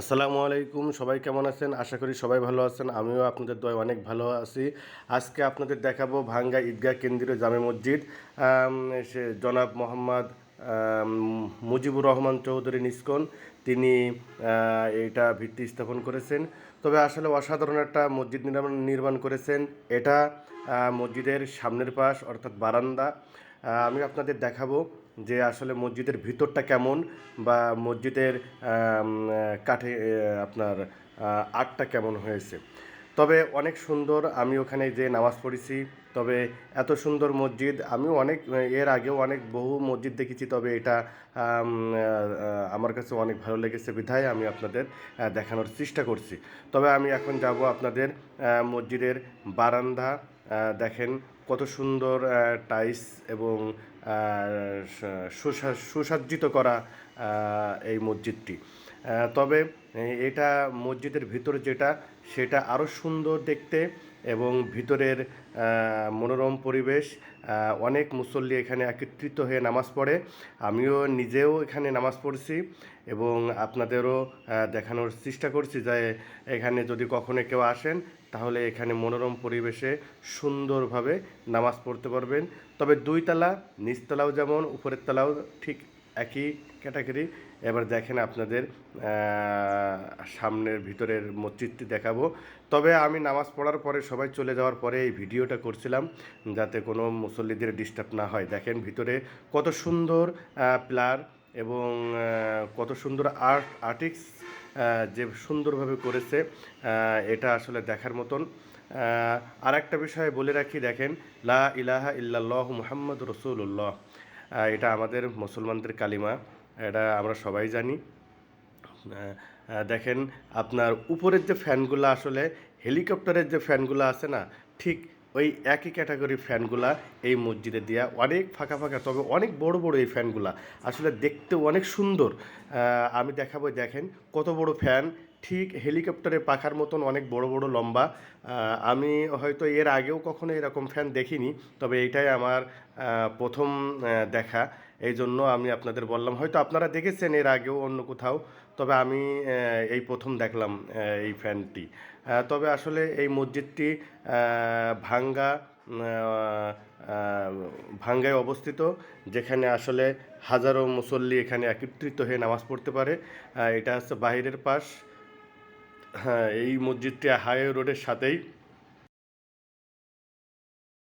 আসসালামু আলাইকুম, সবাই কেমন আছেন? আশা করি সবাই ভালো আছেন। আমিও আপনাদের দয় অনেক ভালো আছি। আজকে আপনাদের দেখাবো ভাঙ্গা ঈদগাহ কেন্দ্রীয় জামে মসজিদ। সে জনাব মোহাম্মদ মুজিবুর রহমান চৌধুরী নিস্কন তিনি এটা ভিত্তি স্থাপন করেছেন। তবে আসলে অসাধারণ একটা মসজিদ নির্মাণ নির্মাণ করেছেন। এটা মসজিদের সামনের পাশ, অর্থাৎ বারান্দা। আমি আপনাদের দেখাবো। যে আসলে মসজিদের ভিতরটা কেমন বা মসজিদের কাঠে আপনার আর্টটা কেমন হয়েছে। তবে অনেক সুন্দর আমি ওখানে যে নামাজ পড়েছি, তবে এত সুন্দর মসজিদ আমি অনেক, এর আগেও অনেক বহু মসজিদ দেখেছি, তবে এটা আমার কাছে অনেক ভালো লেগেছে বিধায় আমি আপনাদের দেখানোর চেষ্টা করছি। তবে আমি এখন যাব আপনাদের মসজিদের বারান্দা দেখেন কত সুন্দর টাইস এবং সুসজ্জিত করা এই মসজিদটি। তবে এটা মসজিদের ভিতরে যেটা, সেটা আরও সুন্দর দেখতে এবং ভিতরের মনোরম পরিবেশ অনেক মুসল্লি এখানে একত্রিত হয়ে নামাজ পড়ে। আমিও নিজেও এখানে নামাজ পড়ছি এবং আপনাদেরও দেখানোর চেষ্টা করছি যে এখানে যদি কখনো কেউ আসেন, তাহলে এখানে মনোরম পরিবেশে সুন্দরভাবে নামাজ পড়তে পারবেন। তবে দুই তলা নিচতলাও যেমন, উপরের তলাও ঠিক একই ক্যাটাগরি। এবার দেখেন আপনাদের সামনের ভিতরের মসজিদটি দেখাবো। তবে আমি নামাজ পড়ার পরে সবাই চলে যাওয়ার পরে এই ভিডিওটা করছিলাম, যাতে কোনো মুসল্লিদের ডিস্টার্ব না হয়। দেখেন ভিতরে কত সুন্দর প্লার এবং কত সুন্দর আর্ট আর্টিক্স যে সুন্দরভাবে করেছে এটা আসলে দেখার মতন। আর একটা বিষয় বলে রাখি, দেখেন, লা ইলাহা ইল্লাল্লাহ মুহাম্মদ রসুল্লাহ এটা আমাদের মুসলমানদের কালিমা, এটা আমরা সবাই জানি। দেখেন, আপনার উপরের যে ফ্যানগুলো আসলে, হেলিকপ্টারের যে ফ্যানগুলো আছে না, ঠিক ওই একই ক্যাটাগরির ফ্যানগুলা এই মসজিদে দেওয়া অনেক ফাঁকা ফাঁকা, তবে অনেক বড় বড় এই ফ্যানগুলা। আসলে দেখতে অনেক সুন্দর। আমি দেখাবো, দেখেন, কত বড় ফ্যান ঠিক হেলিকপ্টারের পাখার মতন অনেক বড় বড় লম্বা। আমি হয়তো এর আগেও কখনো এরকম ফ্যান দেখিনি, তবে এটাই আমার প্রথম দেখা। এই জন্য আমি আপনাদের বললাম, হয়তো আপনারা দেখেছেন এর আগেও অন্য কোথাও, তবে আমি এই প্রথম দেখলাম এই ফ্যানটি তবে আসলে এই মসজিদটি ভাঙ্গা ভাঙ্গায় অবস্থিত, যেখানে আসলে হাজারো মুসল্লি এখানে একত্রিত হয়ে নামাজ পড়তে পারে। এটা হচ্ছে বাহিরের পাশ। হ্যাঁ এই মসজিদটি হাইওয়ে রোডের সাথেই।